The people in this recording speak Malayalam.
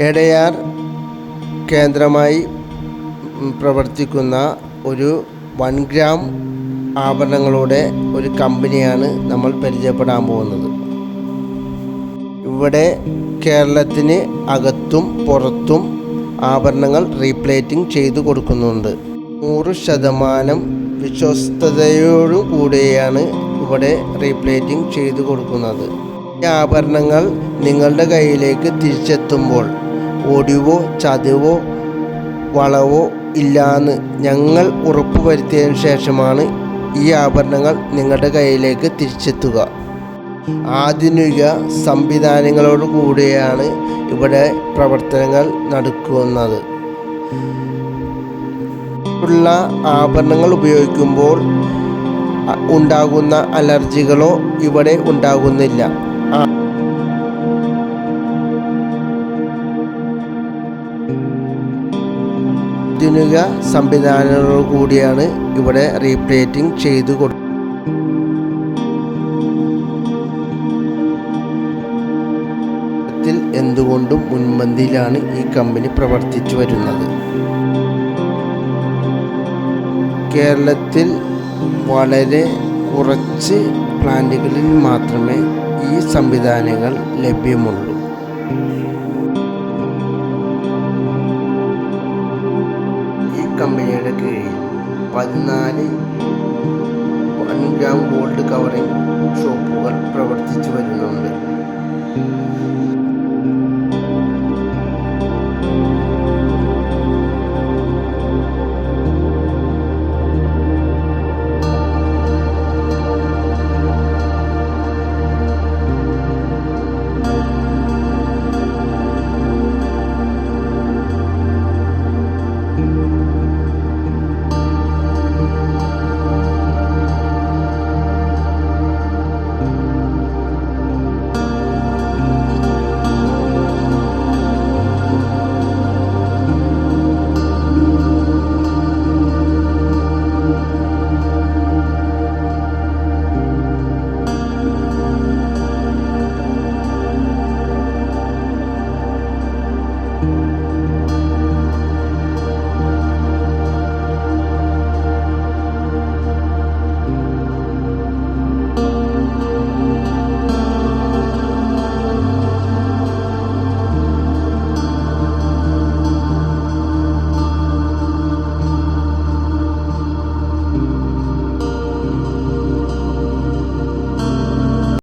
എടയാർ കേന്ദ്രമായി പ്രവർത്തിക്കുന്ന ഒരു വൺ ഗ്രാം ആഭരണങ്ങളുടെ ഒരു കമ്പനിയാണ് നമ്മൾ പരിചയപ്പെടാൻ പോകുന്നത്. ഇവിടെ കേരളത്തിന് അകത്തും പുറത്തും ആഭരണങ്ങൾ റീപ്ലേറ്റിംഗ് ചെയ്തു കൊടുക്കുന്നുണ്ട്. നൂറ് ശതമാനം വിശ്വസ്തയോടുകൂടിയാണ് ഇവിടെ റീപ്ലേറ്റിംഗ് ചെയ്തു കൊടുക്കുന്നത്. ആഭരണങ്ങൾ നിങ്ങളുടെ കയ്യിലേക്ക് തിരിച്ചെത്തുമ്പോൾ ഒടിവോ ചതിവോ വളവോ ഇല്ലാന്ന് ഞങ്ങൾ ഉറപ്പുവരുത്തിയതിനു ശേഷമാണ് ഈ ആഭരണങ്ങൾ നിങ്ങളുടെ കയ്യിലേക്ക് തിരിച്ചെത്തുക. ആധുനിക സംവിധാനങ്ങളോട് കൂടിയാണ് ഇവിടെ പ്രവർത്തനങ്ങൾ നടക്കുന്നത്. ഉള്ള ആഭരണങ്ങൾ ഉപയോഗിക്കുമ്പോൾ ഉണ്ടാകുന്ന അലർജികളോ ഇവിടെ ഉണ്ടാകുന്നില്ല. ആധുനിക സംവിധാനങ്ങളോട് കൂടിയാണ് ഇവിടെ റീപ്ലേറ്റിംഗ് ചെയ്തു കൊടുക്കുന്നത് എന്തുകൊണ്ടും മുൻപന്തിയിലാണ് ഈ കമ്പനി പ്രവർത്തിച്ചു വരുന്നത്. കേരളത്തിൽ വളരെ കുറച്ച് പ്ലാന്റുകളിൽ മാത്രമേ ഈ സംവിധാനങ്ങൾ ലഭ്യമുള്ളൂ. കമ്പനിയുടെ കീഴിൽ പതിനാല് വൺ ഗ്രാം ഗോൾഡ് കവറിംഗ് ഷോപ്പുകൾ പ്രവർത്തിച്ചു വരുന്നുണ്ട്.